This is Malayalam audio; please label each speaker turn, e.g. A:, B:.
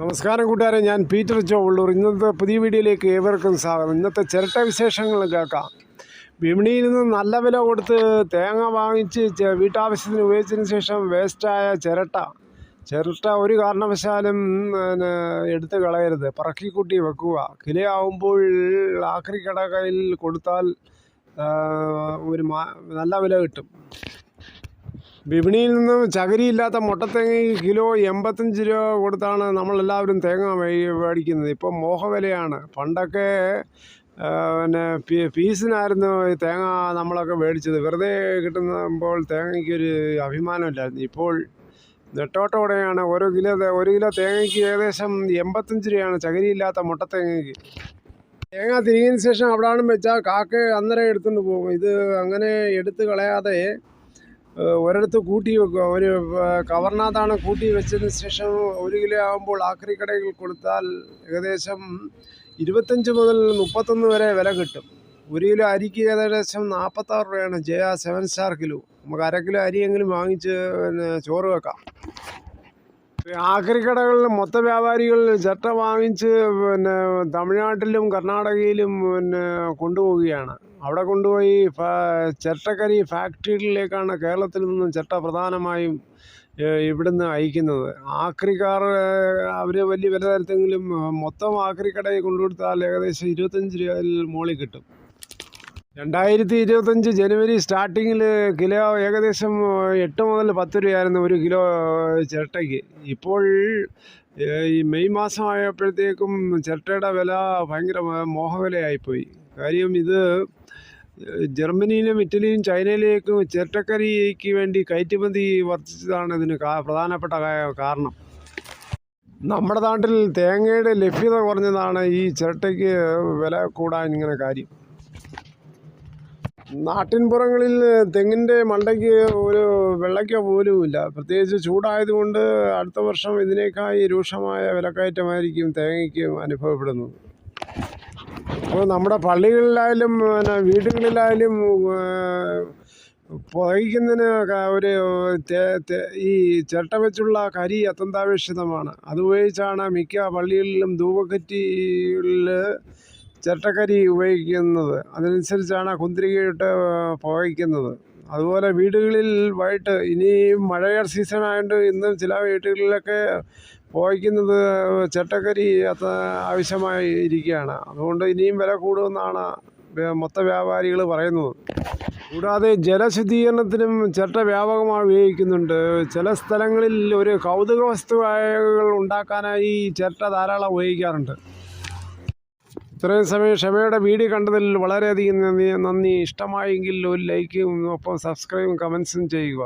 A: നമസ്കാരം കൂട്ടുകാരെ ഞാൻ പീറ്റർ ചോവള്ളൂർ. ഇന്നത്തെ പുതിയ വീഡിയോയിലേക്ക് ഏവർക്കും സ്വാഗതം. ഇന്നത്തെ ചിരട്ട വിശേഷങ്ങൾ കേൾക്കാം. വിപണിയിൽ നിന്ന് നല്ല വില കൊടുത്ത് തേങ്ങ വാങ്ങിച്ച് വീട്ടാവശ്യത്തിന് ഉപയോഗിച്ചതിന് ശേഷം വേസ്റ്റായ ചിരട്ട. ചിരട്ട ഒരു കാരണവശാലും എടുത്ത് കളയരുത്. പറക്കിക്കൂട്ടി വെക്കുക. കിലയാവുമ്പോൾ ആക്രി കടകയിൽ കൊടുത്താൽ ഒരു നല്ല വില കിട്ടും. വിപണിയിൽ നിന്ന് ചകരിയില്ലാത്ത മുട്ടത്തേങ്ങയ്ക്ക് കിലോ എൺപത്തഞ്ച് രൂപ കൊടുത്താണ് നമ്മളെല്ലാവരും തേങ്ങ മേടിക്കുന്നത്. ഇപ്പം മോഹവിലയാണ്. പണ്ടൊക്കെ പിന്നെ പീ- പീസിനായിരുന്നു തേങ്ങ നമ്മളൊക്കെ മേടിച്ചത്. വെറുതെ കിട്ടുമ്പോൾ തേങ്ങയ്ക്കൊരു അഭിമാനമില്ലായിരുന്നു. ഇപ്പോൾ നെട്ടോട്ടോടെയാണ് ഓരോ കിലോ ഒരു കിലോ തേങ്ങയ്ക്ക് ഏകദേശം എൺപത്തഞ്ച് രൂപയാണ് ചകരിയില്ലാത്ത മുട്ടത്തേങ്ങയ്ക്ക്. തേങ്ങ തിരികിയതിന് ശേഷം അവിടാണ് വെച്ചാൽ കാക്ക അന്നേരം എടുത്തുകൊണ്ട് പോകും. ഇത് അങ്ങനെ എടുത്ത് കളയാതെ ഒരിടത്ത് കൂട്ടി വെക്കുക. ഒരു കവർണാഥാണ് കൂട്ടി വെച്ചതിന് ശേഷം ഒരു കിലോ ആകുമ്പോൾ ആക്രി കടയിൽ കൊടുത്താൽ ഏകദേശം ഇരുപത്തഞ്ച് മുതൽ മുപ്പത്തൊന്ന് വരെ വില കിട്ടും. ഒരു കിലോ അരിക്ക് ഏകദേശം നാൽപ്പത്താറ് രൂപയാണ്. Jaya seven star kilo. നമുക്ക് അര കിലോ അരിയെങ്കിലും വാങ്ങിച്ച് പിന്നെ ചോറ് വെക്കാം. ആക്രി കടകളിൽ മൊത്ത വ്യാപാരികൾ ചട്ട വാങ്ങിച്ച് പിന്നെ തമിഴ്നാട്ടിലും കർണാടകയിലും പിന്നെ കൊണ്ടുപോവുകയാണ്. അവിടെ കൊണ്ടുപോയി ചട്ടക്കരി ഫാക്ടറികളിലേക്കാണ് കേരളത്തിൽ നിന്നും ചട്ട പ്രധാനമായും ഇവിടുന്ന് അയക്കുന്നത്. ആക്രിക്കാർ അവർ വലിയ വില തരത്തെങ്കിലും മൊത്തം ആക്രി കടയിൽ കൊണ്ടുകൊടുത്താൽ ഏകദേശം ഇരുപത്തഞ്ച് രൂപയിൽ മുകളിൽ കിട്ടും. രണ്ടായിരത്തി ഇരുപത്തഞ്ച് ജനുവരി സ്റ്റാർട്ടിങ്ങിൽ കിലോ ഏകദേശം എട്ട് മുതൽ പത്ത് രൂപയായിരുന്നു ഒരു കിലോ ചിരട്ടയ്ക്ക്. ഇപ്പോൾ ഈ മെയ് മാസമായപ്പോഴത്തേക്കും ചിരട്ടയുടെ വില ഭയങ്കര മോഹവിലയായിപ്പോയി കാര്യം ഇത് ജർമ്മനിയിലും ഇറ്റലിയും ചൈനയിലേക്കും ചിരട്ടക്കരിക്ക് വേണ്ടി കയറ്റുമതി വർദ്ധിച്ചതാണ് ഇതിന് പ്രധാനപ്പെട്ട കാരണം. നമ്മുടെ നാട്ടിൽ തേങ്ങയുടെ ലഭ്യത കുറഞ്ഞതാണ് ഈ ചിരട്ടയ്ക്ക് വില കൂടാൻ ഇങ്ങനെ കാര്യം. നാട്ടിൻപുറങ്ങളിൽ തെങ്ങിന്റെ മണ്ടയ്ക്ക് ഒരു വെള്ളയ്ക്ക പോലുമില്ല പ്രത്യേകിച്ച് ചൂടായതുകൊണ്ട് അടുത്ത വർഷം ഇതിനേക്കായി രൂക്ഷമായ വിലക്കയറ്റമായിരിക്കും തേങ്ങയ്ക്ക് അനുഭവപ്പെടുന്നത് അപ്പോൾ നമ്മുടെ പള്ളികളിലായാലും പിന്നെ വീടുകളിലായാലും പുകയ്ക്കുന്നതിന് ഒരു ഈ ചിരട്ട വെച്ചുള്ള കരി അത്യന്താപേക്ഷിതമാണ്. അതുപയോഗിച്ചാണ് മിക്ക പള്ളികളിലും ധൂപക്കറ്റിയിൽ ചിരട്ടക്കരി ഉപയോഗിക്കുന്നത്. അതിനനുസരിച്ചാണ് കുന്തിരികയിട്ട് പുകയ്ക്കുന്നത്. അതുപോലെ വീടുകളിൽ വൈകിട്ട് ഇനി മഴയുടെ സീസൺ ആയതുകൊണ്ട് ഇന്നും ചില വീടുകളിലൊക്കെ പുകയ്ക്കുന്നത് ചിരട്ടക്കരി അത് ആവശ്യമായി ഇരിക്കുകയാണ്. അതുകൊണ്ട് ഇനിയും വില കൂടുമെന്നാണ് മൊത്ത വ്യാപാരികൾ പറയുന്നത്. കൂടാതെ ജലശുദ്ധീകരണത്തിനും ചിരട്ട വ്യാപകമായി ഉപയോഗിക്കുന്നുണ്ട്. ചില സ്ഥലങ്ങളിൽ ഒരു കൗതുക വസ്തുവകൾ ഉണ്ടാക്കാനായി ചിരട്ട ധാരാളം ഉപയോഗിക്കാറുണ്ട്. ഇത്രയും സമയം ക്ഷമയുടെ വീഡിയോ കണ്ടതിൽ വളരെയധികം നന്ദി. നന്ദി. ഇഷ്ടമായെങ്കിൽ ഒരു ലൈക്കും ഒപ്പം സബ്സ്ക്രൈബും കമൻസും ചെയ്യുക.